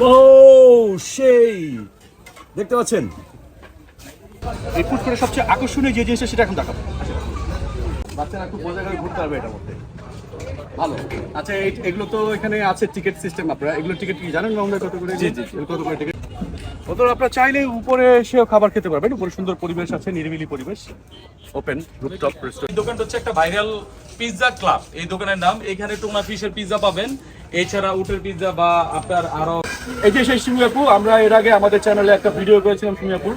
ও সেই। দেখতে পাচ্ছেন? এই ফুড করে সবচেয়ে আকর্ষণীয় যে জিনিসটা সেটা এখন দেখাবো। বাচ্চারা খুব মজা করে ঘুরতে পারবে এটার মধ্যে। ভালো। আচ্ছা এই- এগুলো তো এখানে আছে টিকিট সিস্টেম আপনারা। এগুলো টিকিট কি জানেন আমরা কত করে? জি জি কত করে টিকিট? ওতো আপনারা চাইলে উপরে এসেও খাবার খেতে পারবেন। উপরে সুন্দর পরিবেশ আছে নিরিবিলি পরিবেশ। ওপেন রুফটপ রেস্টুরেন্ট এই দোকানটা হচ্ছে একটা ভাইরাল পিৎজা ক্লাব এই দোকানের নাম এখানে টুনা ফিশের পিৎজা পাবেন। এছাড়া উটের পিৎজা বা আপনার আরও এই যে সেই সিমিয়াপুর আমরা এর আগে আমাদের চ্যানেলে একটা ভিডিও করেছিলাম সিঙ্গাপুর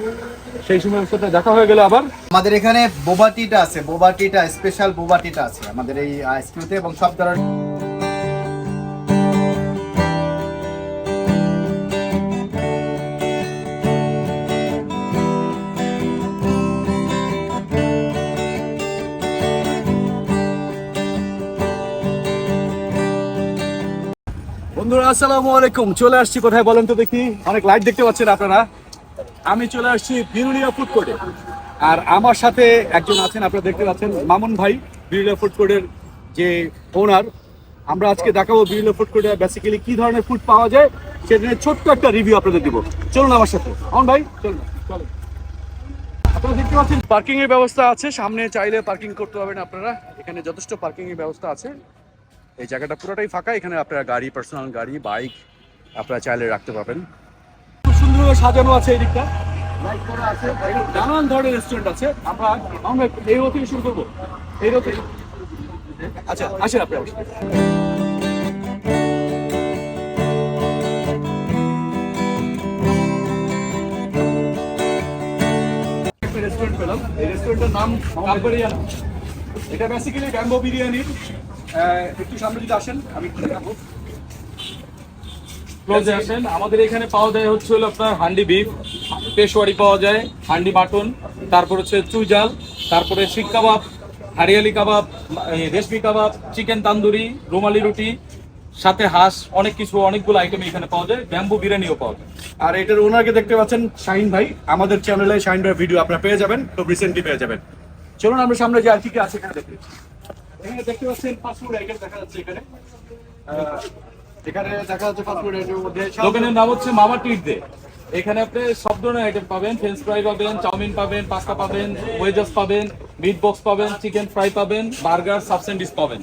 সেই সময় সাথে দেখা হয়ে গেল আবার। আমাদের এখানে বোবাটিটা আছে বোবাটিটা স্পেশাল বোবাটিটা আছে আমাদের এই আইসক্রিমতে এবং সব ধরনের আসসালামু আলাইকুম। চলে আসছি কোথায় বলেন তো দেখি। অনেক লাইট দেখতে পাচ্ছেন আপনারা। আমি চলে আসছি বিরুলিয়া ফুড কোর্টে আর আমার সাথে একজন আছেন, আপনারা দেখতে পাচ্ছেন, মামুন ভাই বিরুলিয়া ফুড কোর্টের যে ওনার আমরা আজকে দেখাবো বিরুলিয়া ফুড কোর্টে বেসিক্যালি কি ধরনের ফুড পাওয়া যায় সেটা ছোট্ট একটা রিভিউ আপনাদের দিব। চলুন আমার সাথে। মামুন ভাই, চলুন চলুন। আপনারা দেখতে পাচ্ছেন পার্কিং এর ব্যবস্থা আছে। সামনে চাইলে পার্কিং করতে পারবেন আপনারা। এখানে যথেষ্ট পার্কিং এর ব্যবস্থা আছে। এই জায়গাটা পুরোটাই ফাঁকা, এখানে আপনারা গাড়ি পার্সোনাল গাড়ি বাইক আপনারা চাইলে রাখতে পারবেন। খুব সুন্দরভাবে সাজানো আছে এই দিকটা। নানান ধরনের রেস্টুরেন্ট আছে। আমরা আমরা এই রো শুরু করব। এই রো আচ্ছা আসেন আপনি রেস্টুরেন্ট পেলাম। এই রেস্টুরেন্টের নাম কালবেরিয়ানা এটা বেসিক্যালি ব্যাম্বো বিরিয়ানির একটু সামনে যদি আসেন আমি একটু দেখাবো ক্লোজে আসেন। আমাদের এখানে পাওয়া যায় হচ্ছে হলো আপনার হান্ডি বিফ পেশোয়ারি পাওয়া যায় হান্ডি মাটন তারপর হচ্ছে চুইজাল তারপরে seekh kebab hariyali kebab reshmi kebab chicken tandoori rumali roti সাথে হাঁস অনেক কিছু অনেকগুলো আইটেম এখানে পাওয়া যায় ব্যাম্বু বিরিয়ানিও পাওয়া যায়। আর এটার ওনারকে দেখতে পাচ্ছেন শাহিন ভাই। আমাদের চ্যানেলে শাহিন ভাই ভিডিও আপনারা পেয়ে যাবেন খুব রিসেন্টলি পেয়ে যাবেন। চলুন আমরা সামনে যে আর কি কি আছে এখানে দেখি এখানে দেখতে পাচ্ছেন ফাস্টফুড আইটেম দেখা যাচ্ছে এখানে। এখানে দেখা যাচ্ছে ফাস্টফুড আইটেমের মধ্যে দোকানের নাম হচ্ছে মামা টিট দে। এখানে আপনি সব ধরনের আইটেম পাবেন ফ্রেঞ্চ ফ্রাই পাবেন চাউমিন পাবেন পাস্তা পাবেন ওয়েজাস পাবেন মিট বক্স পাবেন চিকেন ফ্রাই পাবেন বার্গার সাবসেন্ডিস পাবেন।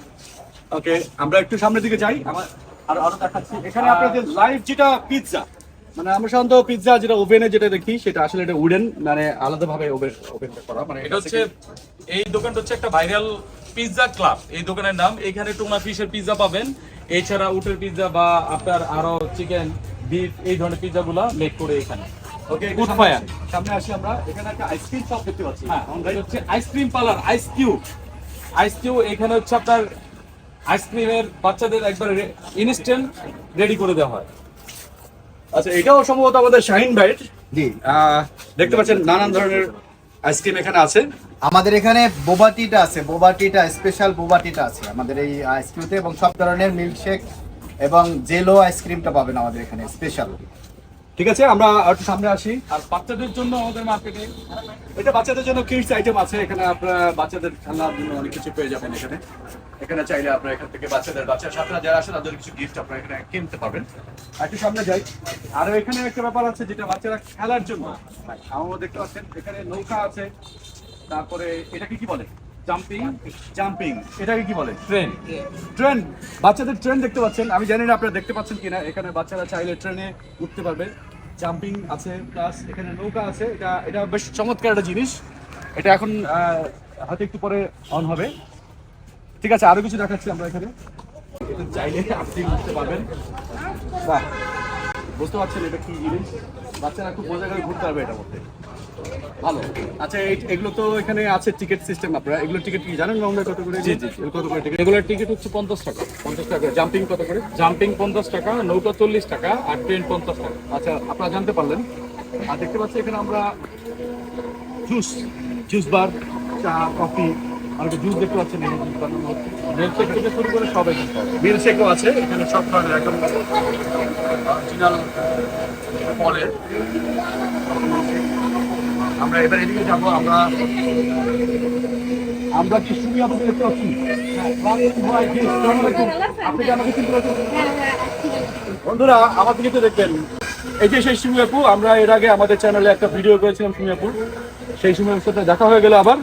ওকে আমরা একটু সামনের দিকে যাই। আমার আর আরও দেখাচ্ছি। এখানে আপনাদের লাইভ যেটা পিৎজা মানে আমরা সাধারণত পিৎজা যেটা ওভেনে যেটা দেখি সেটা আসলে এটা উডেন মানে আলাদাভাবে ওভেন ওভেন করা। মানে এটা হচ্ছে এই দোকানটা হচ্ছে একটা ভাইরাল পিৎজা ক্লাব এই দোকানের নাম। এখানে টুনা ফিশের পিৎজা পাবেন। এছাড়া উটের পিৎজা বা আপনার আরও চিকেন বিফ এই ধরনের পিৎজা গুলা মেক করে এখানে। ওকে fire. সামনে আসি। আমরা। এখানে একটা আইসক্রিম শপ দেখতে পাচ্ছি। হ্যাঁ এটা হচ্ছে ice cream parlour ice Q ice Q এখানে হচ্ছে আপনার আইসক্রিমের বাচ্চাদের একবার ইনস্ট্যান্ট রেডি করে দেওয়া হয়। আচ্ছা এটাও সম্ভবত আমাদের শাহিন ভাইয়ের? জি। আহ, দেখতে পাচ্ছেন নানান ধরনের আইসক্রিম এখানে আছে? আমাদের এখানে বোবাটিটা আছে, বোবাটিটা স্পেশাল বোবাটিটা আছে। আমাদের এই আইসক্রিমতে এবং সব ধরনের মিল্কশেক এবং জেলো আইসক্রিমটা পাবেন আমাদের এখানে স্পেশাল ঠিক আছে আমরা একটু সামনে আসি। আর বাচ্চাদের জন্য আমাদের মার্কেটে এটা বাচ্চাদের জন্য কিডস আইটেম আছে এখানে আপনারা বাচ্চাদের খেলনার জন্য অনেক কিছু পেয়ে যাবেন এখানে। এখানে চাইলে আপনারা এখান থেকে বাচ্চাদের বাচ্চার সাথে যারা আসে তাদের কিছু গিফট আপনারা এখানে কিনতে পারবেন। একটু সামনে যাই। আর এখানে একটা ব্যাপার আছে যেটা বাচ্চারা খেলার জন্য। আমার দেখতে পাচ্ছেন এখানে নৌকা আছে। তারপরে এটাকে কি বলে? জাম্পিং জাম্পিং এটাকে কি বলে? ট্রেন ট্রেন বাচ্চাদের ট্রেন দেখতে পাচ্ছেন। আমি জানি না আপনারা দেখতে পাচ্ছেন কিনা। এখানে বাচ্চারা চাইলে ট্রেনে উঠতে পারবে। জাম্পিং আছে প্লাস এখানে নৌকা আছে। এটা এটা বেশ চমৎকার একটা জিনিস। এটা এখন হয়তো একটু পরে অন হবে। ঠিক আছে আরও কিছু দেখাচ্ছি আমরা এখানে। এটা চাইলে আপনি উঠতে পারবেন। বাহ। বুঝতে পারছেন এটা কি জিনিস? বাচ্চারা খুব মজা করে ঘুরতে পারবে এটার মধ্যে। ভালো। আচ্ছা এই- এগুলো তো এখানে আছে টিকিট সিস্টেম আপনারা। এগুলো টিকিট কি জানেন আমরা কত করে? জি, জি। কত করে টিকিট? রেগুলার টিকিট হচ্ছে পঞ্চাশ টাকা। পঞ্চাশ টাকা। জাম্পিং কত করে? জাম্পিং পঞ্চাশ টাকা নৌকা চল্লিশ টাকা আর ট্রেন পঞ্চাশ টাকা। আচ্ছা আপনারা জানতে পারলেন। আর দেখতে পাচ্ছি এখানে আমরা জুস জুস বার চা কফি আর জুস দেখতে পাচ্ছেন। মিল্কশেক থেকে শুরু করে সব এখানে পাওয়া শেকও আছে। এখানে সব ধরনের একদম অরিজিনাল ফলের আমরা এবার এদিকে যাব আমরা আমরা কি সুবি আপনাকে দেখতে পাচ্ছি। আপনি কি আমাকে চিনতে পারছেন? বন্ধুরা আমাদের কিন্তু দেখবেন। এই যে সেই সুমি আপু আমরা এর আগে আমাদের চ্যানেলে একটা ভিডিও করেছিলাম সুমিয়াপুর। সেই সুমি আপুর সাথে দেখা হয়ে গেল আবার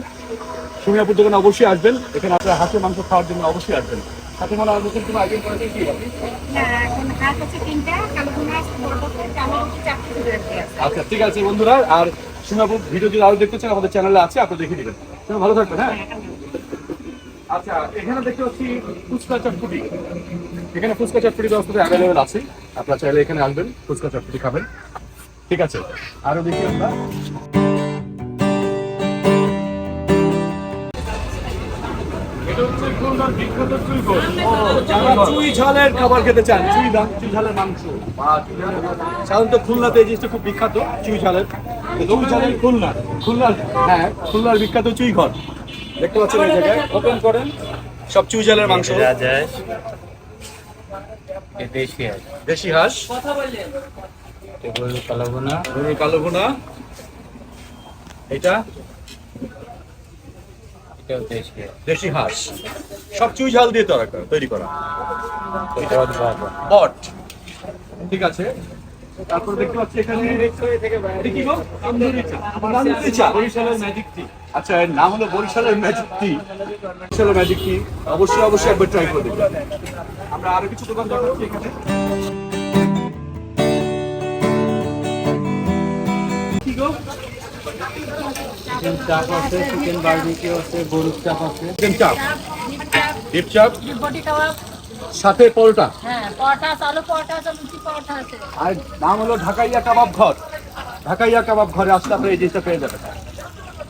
সুমিয়াপুর দোকানে অবশ্যই আসবেন। এখানে আপনার হাঁসের মাংস খাওয়ার জন্য অবশ্যই আসবেন। সাথে মনে নতুন কোনো আইটেম করেছেন কি আচ্ছা ঠিক আছে বন্ধুরা। আর সুমি ভিডিও যদি আরও দেখতে চান আমাদের চ্যানেলে আছে আপনি দেখে নেবেন। তুমি ভালো থাকবেন হ্যাঁ? আচ্ছা এখানে দেখতে পাচ্ছি ফুচকা চটপুটি। এখানে ফুচকা চটপুটি ব্যবস্থা অ্যাভেলেবেল আছে। আপনারা চাইলে এখানে আসবেন ফুচকা চটপুটি খাবেন। ঠিক আছে? আরও দেখি আমরা। চুই ঝালের খাবার খেতে চান চুই চুই ঝালের মাংস। সাধারণত খুলনাতে এই জিনিসটা খুব বিখ্যাত চুই ঝালের। চুই ঝালের খুলনার খুলনার হ্যাঁ খুলনার বিখ্যাত চুই ঘর দেখতে পাচ্ছেন এই জায়গায়। ওপেন করেন। সব চুই ঝালের মাংস দেশি হাঁস। গরুর কালো ভুনা। এটা? দেশি হাঁস। সব চুই ঝাল দিয়ে তৈরি করা। বট। ঠিক আছে। তারপর দেখতে পাচ্ছি এখানে এটা কি গো? তন্দুরি চা। বরিশালের ম্যাজিক টি আচ্ছা এর নাম হলো বরিশালের ম্যাজিক টি বরিশালের ম্যাজিক টি অবশ্যই অবশ্যই একবার ট্রাই করে দেখবেন। আমরা আরও কিছু দোকান দেখাচ্ছি এখানে। চিকেন চাপ আছে চিকেন বারবিকিউ আছে গরুর চাপ আছে। চিকেন চাপ ডিপ চাপ বডি কাবাব সাথে পরোটা? হ্যাঁ পরোটা আলু পরোটা লুচি পরোটা আছে। আর নাম হলো ঢাকাইয়া কাবাব ঘর। ঢাকাইয়া কাবাব ঘরে আসলে আপনি এই জিনিসটা পেয়ে যাবেন।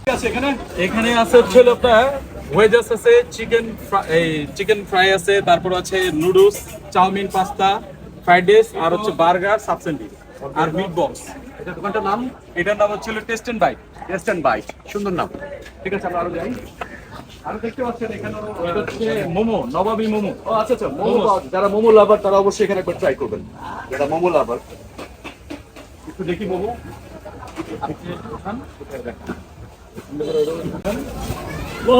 ঠিক আছে এখানে? এখানে আছে হচ্ছে আপনার ওয়েজাস আছে চিকেন এই চিকেন ফ্রাই আছে তারপর আছে noodles chowmein pasta fried rice আর হচ্ছে বার্গার সাবসেন্ডি আর মিট বক্স এটা দোকানটার নাম? এটার নাম হচ্ছে taste and bite. Taste and bite সুন্দর নাম। ঠিক আছে আমরা আরও যাই। আরও দেখতে পাচ্ছেন এখানে এটা হচ্ছে মোমো নবাবী মোমো ও আচ্ছা আচ্ছা মোমো যারা মোমো লাভার তারা অবশ্যই এখানে একবার ট্রাই করবেন যারা মোমো লাভার একটু দেখি মোমো ও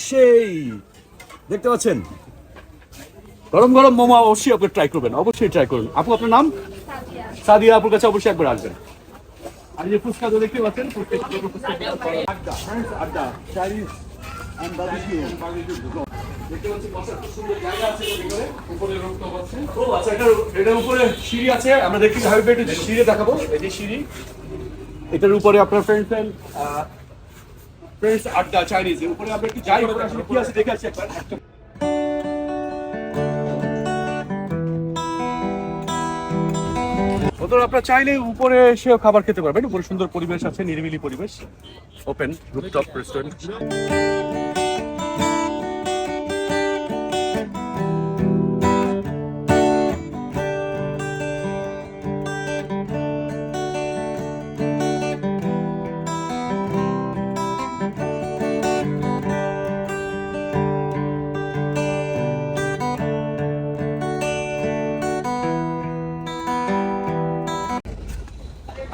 সেই দেখতে পাচ্ছেন গরম গরম মোমো অবশ্যই আপনি ট্রাই করবেন অবশ্যই ট্রাই করবেন আপু আপনার নাম সাদিয়া আপুর কাছে অবশ্যই একবার আসবেন আর যে ফুচকা তো দেখতে পাচ্ছেন ফুচকা ফুচকা আড্ডা আড্ডা চাইনিজ আমরা দেখি একটু সিঁড়ি দেখাবো। এই যে সিঁড়ি। এটার উপরে আপনার ফ্রেন্ডস এন্ড ফ্রেন্ডস আড্ডা চাইনিজ উপরে আমরা একটু যাই উপরে আসলে কি আছে দেখে আসি একবার। একটা ওদের আপনারা চাইলে উপরে এসেও খাবার খেতে পারবেন। উপরে সুন্দর পরিবেশ আছে নিরিবিলি পরিবেশ। ওপেন রুপটপ রেস্টুরেন্ট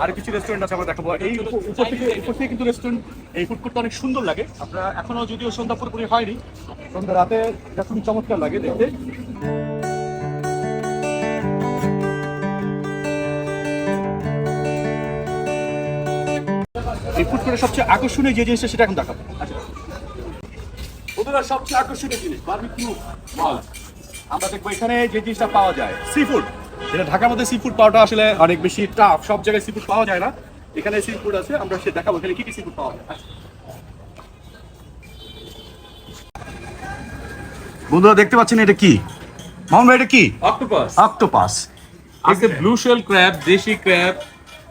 আর কিছু রেস্টুরেন্ট আছে, আমরা দেখাবো। এই উপর থেকে উপর থেকে কিন্তু রেস্টুরেন্ট এই ফুড কোর্টটা অনেক সুন্দর লাগে। আপনারা এখনও যদিও সন্ধ্যা পুরোপুরি হয়নি, সন্ধ্যা রাতে এখন চমৎকার লাগে দেখতে। এই ফুড কোর্টের সবচেয়ে আকর্ষণীয় যে জিনিসটা সেটা এখন দেখাবো। আচ্ছা। সবচেয়ে আকর্ষণীয় জিনিস বারবিকিউ মাল আমরা দেখব এখানে যে জিনিসটা পাওয়া যায় সি ফুড যেটা ঢাকার মধ্যে সি ফুড পাওয়াটা আসলে অনেক বেশি টাফ সব জায়গায় সি ফুড পাওয়া যায় না। এখানে সি ফুড আছে আমরা সে দেখাবো এখানে কি কি সি ফুড পাওয়া যায়। আচ্ছা। বন্ধুরা দেখতে পাচ্ছেন এটা কি? মামুন ভাই এটা কি? অক্টোপাস অক্টোপাস আছে ব্লু শেল ক্র্যাব দেশি ক্র্যাব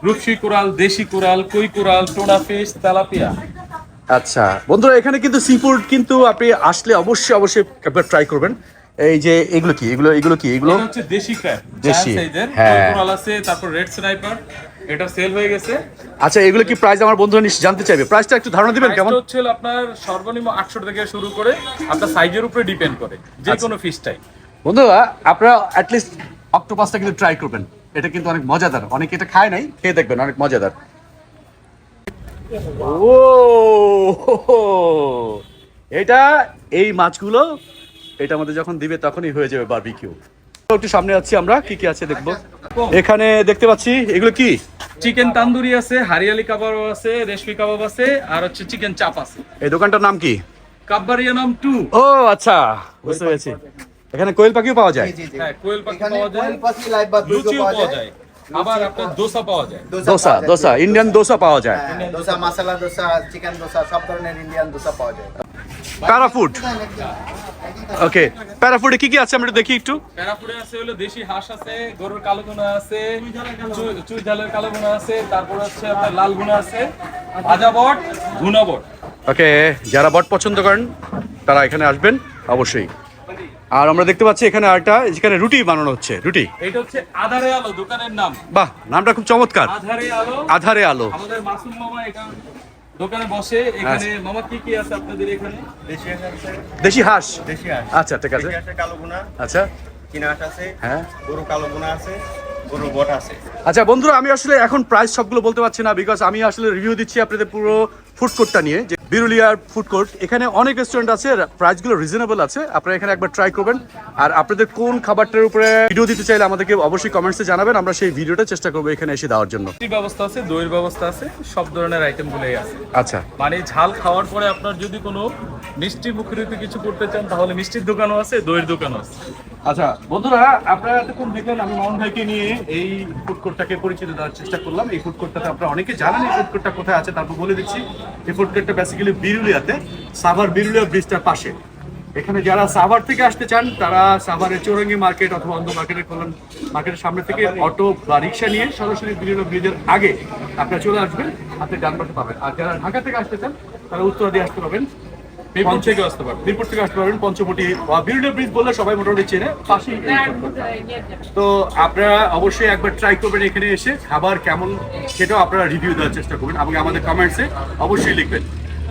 রূপসী কোরাল দেশি কোরাল কই কোরাল টোনা ফিশ তেলাপিয়া। আচ্ছা বন্ধুরা এখানে কিন্তু সি ফুড কিন্তু আপনি আসলে অবশ্যই অবশ্যই একবার ট্রাই করবেন। এই যে এগুলো কি? এগুলো এগুলো কি? এগুলো? হচ্ছে দেশি ক্র্যাব দেশি, হ্যাঁ। আছে তারপর রেড স্নাইপার এটা সেল হয়ে গেছে। আচ্ছা এগুলো কি প্রাইস আমার বন্ধুরা নিশ্চয়ই জানতে চাইবে? প্রাইসটা একটু ধারণা দিবেন কেমন? হচ্ছে আপনার সর্বনিম্ন আটশো থেকে শুরু করে আপনার সাইজের উপরে ডিপেন্ড করে যে আচ্ছা। কোনো ফিশটাই বন্ধুরা আপনারা অ্যাটলিস্ট অক্টোপাসটা কিন্তু ট্রাই করবেন। এটা কিন্তু অনেক মজাদার। অনেকে এটা খায় নাই খেয়ে দেখবেন অনেক মজাদার। ও এটা এই মাছগুলো এটা আমাদের যখন দিবে তখনই হয়ে যাবে বারবিকিউ একটু সামনে আছি আমরা কি কি আছে দেখব। এখানে দেখতে পাচ্ছি এগুলো কি? চিকেন তান্দুরি আছে হারিয়ালি কাবাব আছে রেশমি কাবাব আছে আর হচ্ছে চিকেন চাপ আছে। এই দোকানটার নাম কি? কাব্বারিয়া নাম টু। ও আচ্ছা বুঝতে পেরেছি। এখানে কোয়েল পাখিও পাওয়া যায়? হ্যাঁ কোয়েল পাখি পাওয়া যায় কোয়েল পাখি লাইভ বা লুচিও পাওয়া পাওয়া যায়। যায়। আবার আপনার দোসা পাওয়া যায়। দোসা দোসা ইন্ডিয়ান দোসা পাওয়া যায়। হ্যাঁ, দোসা মশলা দোসা চিকেন দোসা সব ধরনের ইন্ডিয়ান দোসা পাওয়া যায়। প্যারাফুড। ওকে প্যারাফুডে কি কি আছে? আমরা দেখি একটু। প্যারাপুরে আছে হলো দেশি হাঁস আছে গরুর কালো গুনা আছে চুই- ঝালের কালো গুনা আছে তারপর হচ্ছে আপনার লাল গুনা আছে ভাজা বট গুনা বট। ওকে যারা বট পছন্দ করেন তারা এখানে আসবেন অবশ্যই। আর আমরা দেখতে পাচ্ছি এখানে আরেকটা যেখানে রুটি বানানো হচ্ছে। রুটি? এটা হচ্ছে আধারে আলো দোকানের নাম। বাহ নামটা খুব চমৎকার। আধারে আলো। আধারে আলো। আমাদের মাসুম মামা এটা দোকানে বসে এখানে মামা কি কি আছে আপনাদের এখানে? দেশি হাঁস আছে। দেশি হাঁস? দেশি হাঁস। আচ্ছা ঠিক আছে। দেশি কালো গুনা আচ্ছা। চীনা হাঁস আছে। হ্যাঁ। গরু কালো গুনা আছে। গরু বট আছে। আচ্ছা বন্ধুরা আমি আসলে এখন প্রাইস সবগুলো বলতে পারছি না বিকজ আমি আসলে রিভিউ দিচ্ছি আপনাদের পুরো ফুড কোর্টটা নিয়ে বিরুলিয়ার ফুড কোর্ট এখানে অনেক রেস্টুরেন্ট আছে প্রাইসগুলো রিজনেবল আছে আপনারা এখানে একবার ট্রাই করবেন। আর আপনাদের কোন খাবারটার উপরে ভিডিও দিতে চাইলে আমাদেরকে অবশ্যই কমেন্টসে জানাবেন আমরা সেই ভিডিওটা চেষ্টা করব এখানে এসে দেওয়ার জন্য। ব্যবস্থা আছে দইয়ের ব্যবস্থা আছে সব ধরনের আইটেম গুলোই আছে। আচ্ছা। মানে ঝাল খাওয়ার পরে আপনার যদি কোনো মিষ্টি মুখরিত কিছু করতে চান তাহলে মিষ্টির দোকানও আছে দইয়ের দোকানও আছে। আচ্ছা বন্ধুরা আপনারা এতক্ষণ দেখলেন আমি মামুন ভাইকে নিয়ে এই ফুড কোর্টটাকে পরিচিত দেওয়ার চেষ্টা করলাম। এই ফুড কোর্টটাতে আপনারা অনেকে জানেন এই ফুড কোর্টটা কোথায় আছে তারপর বলে দিচ্ছি এই ফুড কোর্টটা বেসিক্যালি বিরুলিয়াতে সাভার বিরুলিয়া ব্রিজটার পাশে। এখানে যারা সাভার থেকে আসতে চান তারা সাভারের চৌরঙ্গি মার্কেট অথবা অন্ধ মার্কেটের কল্যাণ মার্কেটের সামনে থেকে অটো বা রিক্সা নিয়ে সরাসরি বিরুলিয়া ব্রিজের আগে আপনারা চলে আসবেন আপনি ডান পাশে পাবেন। আর যারা ঢাকা থেকে আসতে চান তারা উত্তরা দিয়ে আসতে পাবেন মিরপুর থেকে আসতে পারবেন। মিরপুর থেকে আসতে পারবেন পঞ্চবটি। বা বিরুলিয়া ব্রিজ বললে সবাই মোটামুটি চেনে পাশেই এই ফুড কোর্ট। তো আপনারা অবশ্যই একবার ট্রাই করবেন এখানে এসে খাবার কেমন সেটাও আপনারা রিভিউ দেওয়ার চেষ্টা করবেন এবং আমাদের কমেন্টসে অবশ্যই লিখবেন।